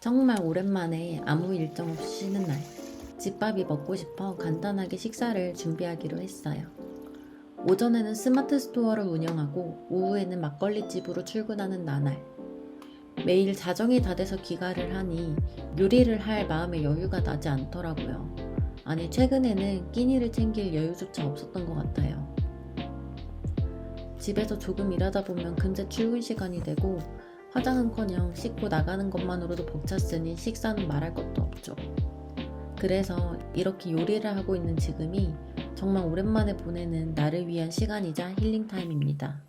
정말 오랜만에 아무 일정 없이 쉬는 날. 집밥이 먹고 싶어 간단하게 식사를 준비하기로 했어요. 오전에는 스마트 스토어를 운영하고 오후에는 막걸리집으로 출근하는 나날. 매일 자정이 다 돼서 귀가를 하니 요리를 할 마음의 여유가 나지 않더라고요. 아니, 최근에는 끼니를 챙길 여유조차 없었던 것 같아요. 집에서 조금 일하다 보면 금세 출근 시간이 되고 화장은커녕 씻고 나가는 것만으로도 벅찼으니 식사는 말할 것도 없죠. 그래서 이렇게 요리를 하고 있는 지금이 정말 오랜만에 보내는 나를 위한 시간이자 힐링 타임입니다.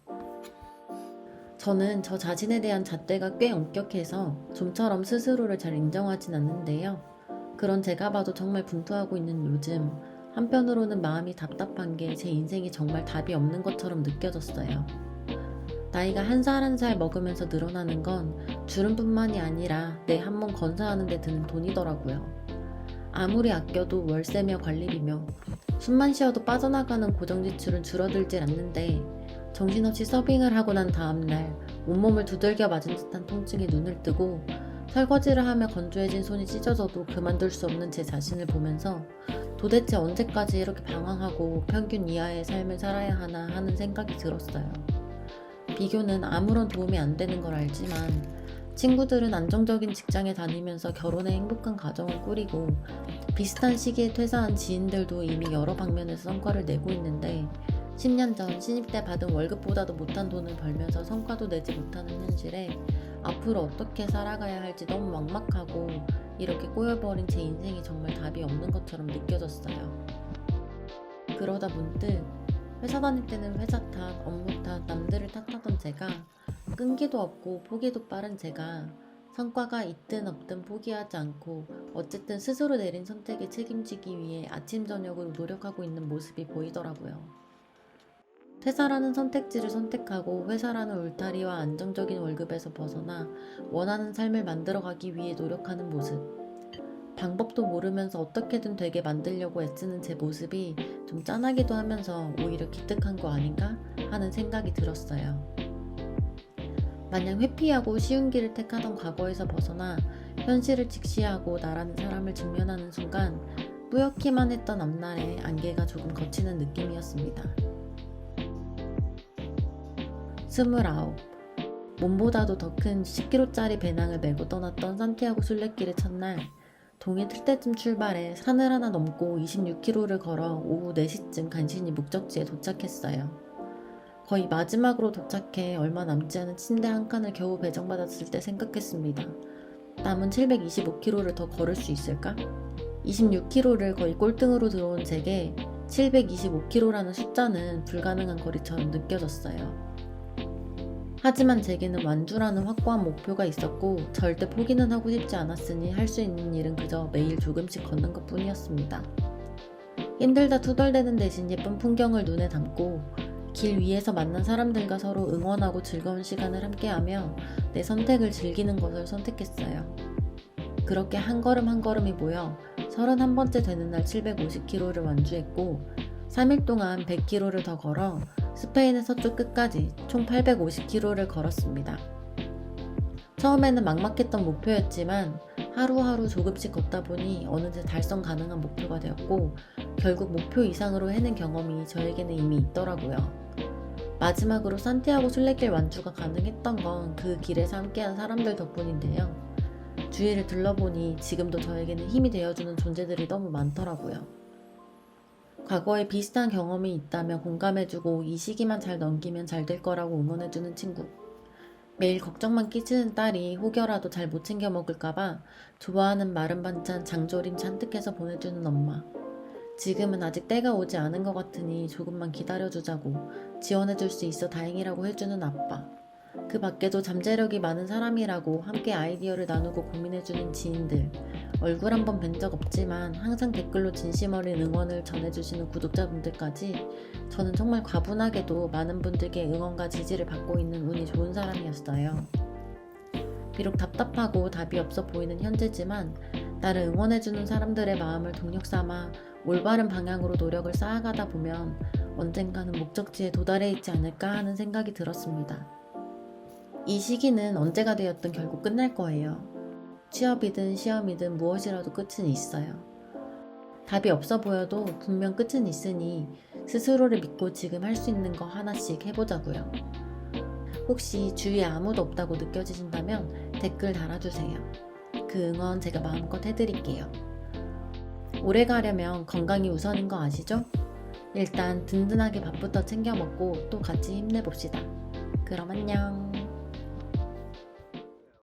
저는 저 자신에 대한 잣대가 꽤 엄격해서 좀처럼 스스로를 잘 인정하진 않는데요. 그런 제가 봐도 정말 분투하고 있는 요즘 한편으로는 마음이 답답한 게 제 인생이 정말 답이 없는 것처럼 느껴졌어요. 나이가 한 살 한 살 먹으면서 늘어나는 건 주름뿐만이 아니라 내한번 건사하는 데 드는 돈이더라고요. 아무리 아껴도 월세며 관리비며 숨만 쉬어도 빠져나가는 고정 지출은 줄어들질 않는데 정신없이 서빙을 하고 난 다음날 온몸을 두들겨 맞은 듯한 통증에 눈을 뜨고 설거지를 하며 건조해진 손이 찢어져도 그만둘 수 없는 제 자신을 보면서 도대체 언제까지 이렇게 방황하고 평균 이하의 삶을 살아야 하나 하는 생각이 들었어요. 비교는 아무런 도움이 안 되는 걸 알지만 친구들은 안정적인 직장에 다니면서 결혼해 행복한 가정을 꾸리고 비슷한 시기에 퇴사한 지인들도 이미 여러 방면에서 성과를 내고 있는데 10년 전 신입 때 받은 월급보다도 못한 돈을 벌면서 성과도 내지 못하는 현실에 앞으로 어떻게 살아가야 할지 너무 막막하고 이렇게 꼬여버린 제 인생이 정말 답이 없는 것처럼 느껴졌어요. 그러다 문득 회사 다닐 때는 회사 탓, 업무 탓, 남들을 탓하던 제가 끈기도 없고 포기도 빠른 제가 성과가 있든 없든 포기하지 않고 어쨌든 스스로 내린 선택에 책임지기 위해 아침 저녁으로 노력하고 있는 모습이 보이더라고요. 퇴사라는 선택지를 선택하고 회사라는 울타리와 안정적인 월급에서 벗어나 원하는 삶을 만들어가기 위해 노력하는 모습. 방법도 모르면서 어떻게든 되게 만들려고 애쓰는 제 모습이 좀 짠하기도 하면서 오히려 기특한 거 아닌가 하는 생각이 들었어요. 마냥 회피하고 쉬운 길을 택하던 과거에서 벗어나 현실을 직시하고 나라는 사람을 직면하는 순간 뿌옇기만 했던 앞날에 안개가 조금 걷히는 느낌이었습니다. 스물아홉. 몸보다도 더 큰 10kg짜리 배낭을 메고 떠났던 산티아고 순례길의 첫날, 동해 틀 때쯤 출발해 산을 하나 넘고 26km를 걸어 오후 4시쯤 간신히 목적지에 도착했어요. 거의 마지막으로 도착해 얼마 남지 않은 침대 한 칸을 겨우 배정받았을 때 생각했습니다. 남은 725km를 더 걸을 수 있을까? 26km를 거의 꼴등으로 들어온 제게 725km라는 숫자는 불가능한 거리처럼 느껴졌어요. 하지만 제게는 완주라는 확고한 목표가 있었고 절대 포기는 하고 싶지 않았으니 할 수 있는 일은 그저 매일 조금씩 걷는 것 뿐이었습니다. 힘들다 투덜대는 대신 예쁜 풍경을 눈에 담고 길 위에서 만난 사람들과 서로 응원하고 즐거운 시간을 함께하며 내 선택을 즐기는 것을 선택했어요. 그렇게 한 걸음 한 걸음이 모여 31번째 되는 날 750km를 완주했고 3일 동안 100km를 더 걸어 스페인의 서쪽 끝까지 총 850km를 걸었습니다. 처음에는 막막했던 목표였지만 하루하루 조금씩 걷다 보니 어느새 달성 가능한 목표가 되었고 결국 목표 이상으로 해낸 경험이 저에게는 이미 있더라고요. 마지막으로 산티아고 순례길 완주가 가능했던 건 그 길에서 함께한 사람들 덕분인데요. 주위를 둘러보니 지금도 저에게는 힘이 되어주는 존재들이 너무 많더라고요. 과거에 비슷한 경험이 있다면 공감해주고 이 시기만 잘 넘기면 잘 될 거라고 응원해주는 친구. 매일 걱정만 끼치는 딸이 혹여라도 잘 못 챙겨 먹을까봐 좋아하는 마른 반찬 장조림 잔뜩 해서 보내주는 엄마. 지금은 아직 때가 오지 않은 것 같으니 조금만 기다려주자고 지원해줄 수 있어 다행이라고 해주는 아빠. 그 밖에도 잠재력이 많은 사람이라고 함께 아이디어를 나누고 고민해주는 지인들. 얼굴 한번 뵌 적 없지만 항상 댓글로 진심 어린 응원을 전해주시는 구독자분들까지 저는 정말 과분하게도 많은 분들께 응원과 지지를 받고 있는 운이 좋은 사람이었어요. 비록 답답하고 답이 없어 보이는 현재지만 나를 응원해주는 사람들의 마음을 동력 삼아 올바른 방향으로 노력을 쌓아가다 보면 언젠가는 목적지에 도달해 있지 않을까 하는 생각이 들었습니다. 이 시기는 언제가 되었든 결국 끝날 거예요. 취업이든 시험이든 무엇이라도 끝은 있어요. 답이 없어 보여도 분명 끝은 있으니 스스로를 믿고 지금 할 수 있는 거 하나씩 해보자고요. 혹시 주위에 아무도 없다고 느껴지신다면 댓글 달아주세요. 그 응원 제가 마음껏 해드릴게요. 오래 가려면 건강이 우선인 거 아시죠? 일단 든든하게 밥부터 챙겨 먹고 또 같이 힘내봅시다. 그럼 안녕.